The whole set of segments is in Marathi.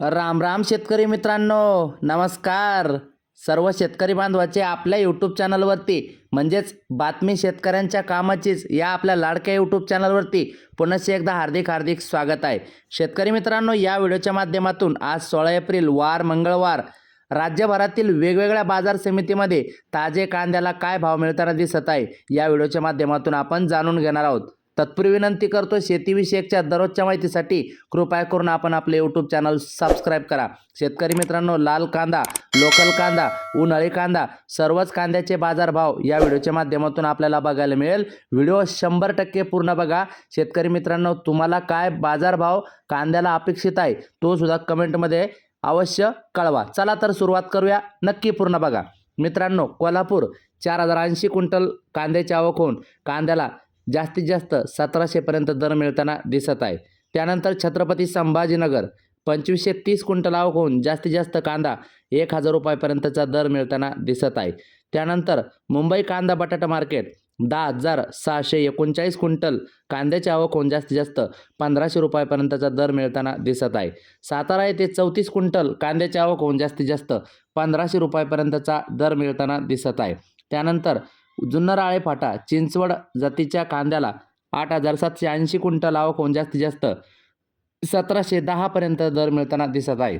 राम राम शेतकरी मित्रांनो नमस्कार. सर्व शेतकरी बांधवाचे आपल्या यूट्यूब चॅनलवरती म्हणजेच बातमी शेतकऱ्यांच्या कामाचीच या आपल्या लाडक्या यूट्यूब चॅनलवरती पुनश्च एकदा हार्दिक हार्दिक स्वागत आहे. शेतकरी मित्रांनो या व्हिडिओच्या माध्यमातून आज सोळा एप्रिल वार मंगळवार राज्यभरातील वेगवेगळ्या बाजार समितीमध्ये ताजे कांद्याला काय भाव मिळताना दिसत आहे या व्हिडिओच्या माध्यमातून आपण जाणून घेणार आहोत. तत्पूर्वी विनंती करतो शेतीविषयकच्या दररोजच्या माहितीसाठी कृपया करून आपण आपले यूट्यूब चॅनल सबस्क्राईब करा. शेतकरी मित्रांनो लाल कांदा लोकल कांदा उन्हाळी कांदा सर्वच कांद्याचे बाजारभाव या व्हिडिओच्या माध्यमातून आपल्याला बघायला मिळेल. व्हिडिओ शंभर टक्के पूर्ण बघा. शेतकरी मित्रांनो तुम्हाला काय बाजारभाव कांद्याला अपेक्षित आहे तो सुद्धा कमेंटमध्ये अवश्य कळवा. चला तर सुरुवात करूया. नक्की पूर्ण बघा. मित्रांनो कोल्हापूर चार हजार ऐंशी क्विंटल कांद्याची आवक होऊन कांद्याला जास्तीत जास्त सतराशेपर्यंत दर मिळताना दिसत आहे. त्यानंतर छत्रपती संभाजीनगर पंचवीसशे तीस क्विंटल आवक होऊन जास्तीत जास्त कांदा एक हजार रुपयापर्यंतचा दर मिळताना दिसत आहे. त्यानंतर मुंबई कांदा बटाटा मार्केट दहा हजार सहाशे एकोणचाळीस क्विंटल कांद्याची आवक होऊन जास्तीत जास्त पंधराशे रुपयापर्यंतचा दर मिळताना दिसत आहे. सातारा येथे चौतीस क्विंटल कांद्याची आवक होऊन जास्तीत जास्त पंधराशे रुपयापर्यंतचा दर मिळताना दिसत आहे. त्यानंतर जुन्नर आळे फाटा चिंचवड जातीच्या कांद्याला आठ हजार सातशे ऐंशी क्विंटल आवक होऊन जास्तीत जास्त सतराशे दहापर्यंत दर मिळताना दिसत आहे.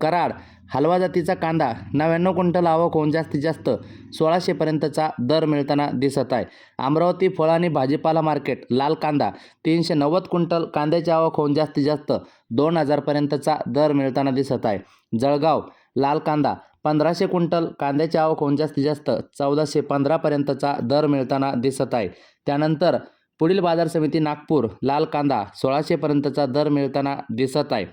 कराड हलवा जातीचा कांदा नव्याण्णव क्विंटल आवक होऊन जास्तीत जास्त सोळाशेपर्यंतचा दर मिळताना दिसत आहे. अमरावती फळ आणि भाजीपाला मार्केट लाल कांदा तीनशे नव्वद क्विंटल कांद्याची आवक होऊन जास्तीत जास्त दोन हजारपर्यंतचा दर मिळताना दिसत आहे. जळगाव लाल कांदा पंधराशे क्विंटल कांद्याची आवक होऊन जास्तीत जास्त चौदाशे पंधरापर्यंतचा दर मिळताना दिसत आहे. त्यानंतर पुढील बाजार समिती नागपूर लाल कांदा सोळाशेपर्यंतचा दर मिळताना दिसत आहे.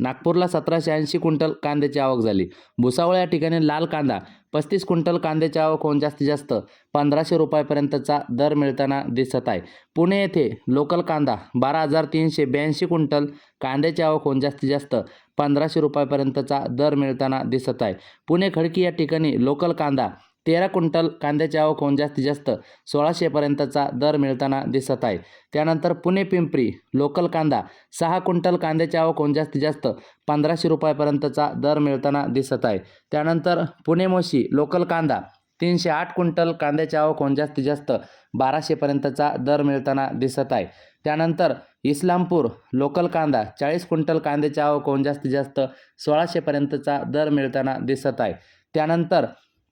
नागपूरला सतराशे ऐंशी क्विंटल कांद्याची आवक झाली. भुसावळ या ठिकाणी लाल कांदा पस्तीस क्विंटल कांद्याची आवक होऊन जास्तीत जास्त पंधराशे रुपयापर्यंतचा दर मिळताना दिसत आहे. पुणे येथे लोकल कांदा बारा हजार तीनशे ब्याऐंशी क्विंटल कांद्याची आवक होऊन जास्तीत जास्त पंधराशे रुपयापर्यंतचा दर मिळताना दिसत आहे. पुणे खडकी या ठिकाणी लोकल कांदा तेरा क्विंटल कांद्याची आवक होऊन जास्तीत जास्त सोळाशेपर्यंतचा दर मिळताना दिसत आहे. त्यानंतर पुणे पिंपरी लोकल कांदा सहा क्विंटल कांद्याची आवक होऊन जास्तीत जास्त पंधराशे रुपयापर्यंतचा दर मिळताना दिसत आहे. त्यानंतर पुणे मोशी लोकल कांदा तीनशे आठ क्विंटल कांद्याची आवक होऊन जास्तीत जास्त बाराशेपर्यंतचा दर मिळताना दिसत आहे. त्यानंतर इस्लामपूर लोकल कांदा चाळीस क्विंटल कांद्याची आवक होऊन जास्तीत जास्त सोळाशेपर्यंतचा दर मिळताना दिसत आहे. त्यानंतर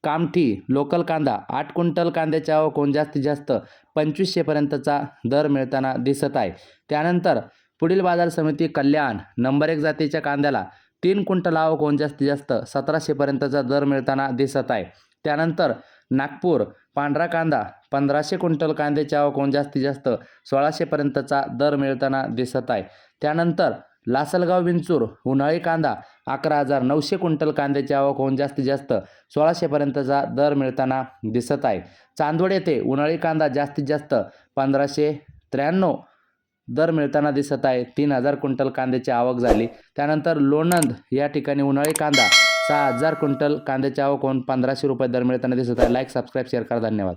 कामठी लोकल कांदा आठ क्विंटल कांद्याच्या आवक कोण जास्तीत जास्त पंचवीसशेपर्यंतचा दर मिळताना दिसत आहे. त्यानंतर पुढील बाजार समिती कल्याण नंबर एक जातीच्या कांद्याला तीन क्विंटल आवक कोण जास्तीत जास्त सतराशेपर्यंतचा दर मिळताना दिसत आहे. त्यानंतर नागपूर पांढरा कांदा पंधराशे क्विंटल कांद्याच्या आवक कोण जास्तीत जास्त सोळाशेपर्यंतचा दर मिळताना दिसत आहे. त्यानंतर लासलगाव विंचूर उन्हाळी कांदा अकरा हजार नऊशे क्विंटल कांद्याची आवक होऊन जास्तीत जास्त सोळाशेपर्यंतचा दर मिळताना दिसत आहे. चांदवड येथे उन्हाळी कांदा जास्तीत जास्त पंधराशे त्र्याण्णव दर मिळताना दिसत आहे. तीन हजार क्विंटल कांद्याची आवक झाली. त्यानंतर लोणंद या ठिकाणी उन्हाळी कांदा सहा हजार क्विंटल कांद्याची आवक होऊन पंधराशे रुपये दर मिळताना दिसत आहे. लाईक सबस्क्राईब शेअर करा. धन्यवाद.